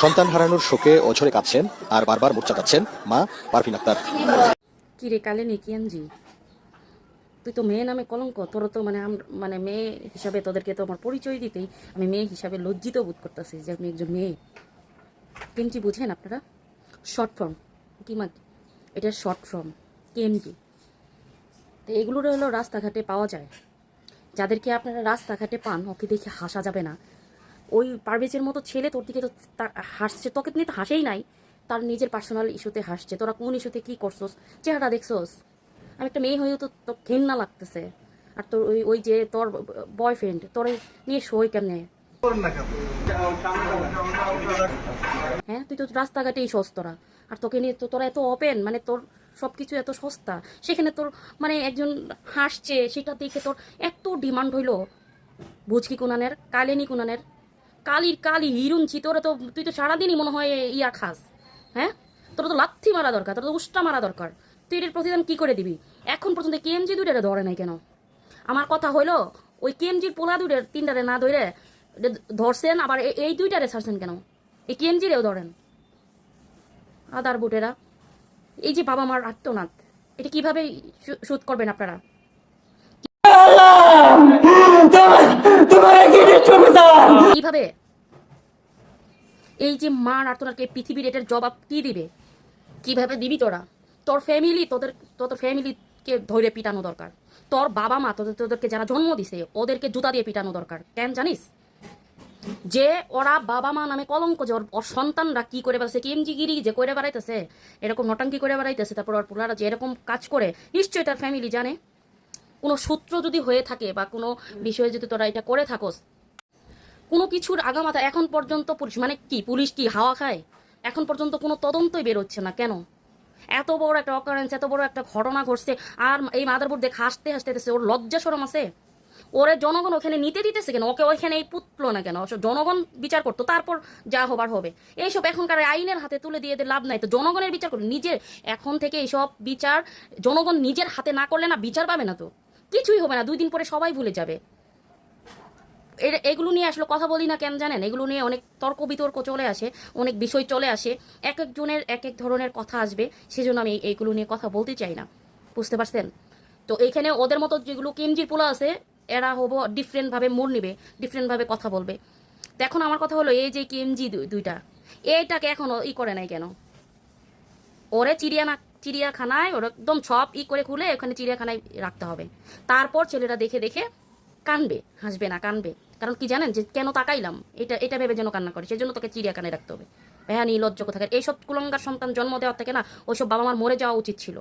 সন্তান হারানোর শোকে অঝরে কাঁদছেন আর বারবার মোর্চা কাচ্ছেন মা পারভিন আক্তার। কি রে কালে নেকি আনজি? তুই তো মেয়ে নামে কলঙ্ক, তোর তো মানে মানে মেয়ে হিসাবে তোদেরকে তো আমার পরিচয় দিতেই আমি মেয়ে হিসাবে লজ্জিত বোধ করতেছি যে আমি একজন মেয়ে। কেমজি বুঝেন আপনারা? শর্ট ফর্ম কি মা এটা শর্ট ফর্ম কেমজি? তো এগুলোর হলো রাস্তাঘাটে পাওয়া যায়। যাদেরকে আপনারা রাস্তাঘাটে পান, ওকে দেখে হাসা যাবে না। ওই পারভেজের মতো ছেলে তোর দিকে তো হাসছে, তোকে নিয়ে তো হাসেই নাই। তার নিজের পার্সোনাল ইস্যুতে হাসছে। তোরা কোন ইস্যুতে কি করছোস? চেহারা দেখছোস? আমি একটা মেয়ে হয়েও তো তোর ঘেন্না লাগতেছে। আর তোর ওই ওই যে তোর বয়ফ্রেন্ড তোর নিয়ে সই কেমনে? হ্যাঁ তুই তো রাস্তাঘাটেই সস্তরা আর তোকে নিয়ে তো তোরা এত ওপেন মানে তোর সব কিছু এত সস্তা। সেখানে তোর মানে একজন হাসছে, সেটা দেখে তোর এত ডিমান্ড হইল। বুঝকি কুনানের, কালেনি কুনানের কালির কালি হিরুনছি তোরা তো তুই তো সারাদিনই মনে হয় ইয়া খাস হ্যাঁ? তোর তো লাথি মারা দরকার তোর তো উষ্টা মারা দরকার। তুই এটার প্রতিদান কী করে দিবি? এখন পর্যন্ত কেএমজি দুইটারে ধরে নাই কেন? আমার কথা হইল ওই কেএমজির পোলা দুইটার তিনটারে না ধরে ধরছেন আবার এই দুইটারে ছাড়ছেন কেন? এই কেএমজিরেও ধরেন। আদার বুটেরা। এই যে বাবা মার আত্মনাথ এটা কীভাবে শোধ করবেন আপনারা? কীভাবে এই যে মার আর্তনাকে পৃথিবীর এটার জবাব কি দিবে? কীভাবে দিবি তোরা? তোর ফ্যামিলি তোদের তোদের ফ্যামিলিকে ধরে পিটানো দরকার। তোর বাবা মা তোদের, তোদেরকে যারা জন্ম দিছে, ওদেরকে জুতা দিয়ে পিটানো দরকার। কেন জানিস? যে ওরা বাবা মা নামে কলঙ্ক, যে ওর সন্তানরা কি করে বেড়াচ্ছে কেমজিগিরি যে করে বেড়াইতেছে, এরকম নটাঙ্কি করে বেড়াইতেছে, তারপর ওর পোলারা যে এরকম কাজ করে, নিশ্চয়ই তার ফ্যামিলি জানে। কোনো সূত্র যদি হয়ে থাকে বা কোনো বিষয়ে যদি তোরা এটা করে থাকোস কোনো কিছুর আগামাথা এখন পর্যন্ত পুলিশ মানে কি, পুলিশ কি হাওয়া খায়? এখন পর্যন্ত কোনো তদন্তই বেরোচ্ছে না, কেন? এত বড় একটা অকারেন্স এত বড় একটা ঘটনা ঘটছে, আর এই মাদারবোর্ড দেখে হাসতে হাসতে ওর লজ্জা সরম আছে? ওরে জনগণ ওখানে নিতে দিতেছে কেন? ওকে ওইখানে এই পুতলো না কেন? জনগণ বিচার করতো, তারপর যা হবার হবে। এইসব এখনকার আইনের হাতে তুলে দিয়ে লাভ নাই, তো জনগণের বিচার করবে। নিজের, এখন থেকে এইসব বিচার জনগণ নিজের হাতে না করলে না বিচার পাবে না তো? কিছুই হবে না, দুই দিন পরে সবাই ভুলে যাবে। এগুলো নিয়ে আসলে কথা বলি না কেন জানেন? এগুলো নিয়ে অনেক তর্ক বিতর্ক চলে আসে, অনেক বিষয় চলে আসে, এক একজনের এক এক ধরনের কথা আসবে, সেজন্য আমি এইগুলো নিয়ে কথা বলতে চাই না। বুঝতে পারছেন? তো এইখানে ওদের মতো যেগুলো কেমজির পোলা আছে, এরা হব ডিফারেন্টভাবে মোড় নিবে ডিফারেন্টভাবে কথা বলবে। এখন আমার কথা হলো, এই যে কেমজি দুইটা এইটাকে এখনও ই করে নাই কেন? ওরে চিড়িয়ানা, চিড়িয়াখানায় ওর একদম সব ই করে খুলে ওখানে চিড়িয়াখানায় রাখতে হবে। তারপর ছেলেরা দেখে দেখে কানবে, হাসবে না, কানবে। কারণ কি জানেন যে কেন তাকাইলাম? এটা এটা ভেবে যেন কান্না করে। সেজন্য তোকে চিড়িয়াখানে রাখতে হবে। ভ্যানি লজ্জ কোথাকার এইসব কুলঙ্গার সন্তান জন্ম দেওয়ার থেকে না, ওইসব বাবা মার মরে যাওয়া উচিত ছিল।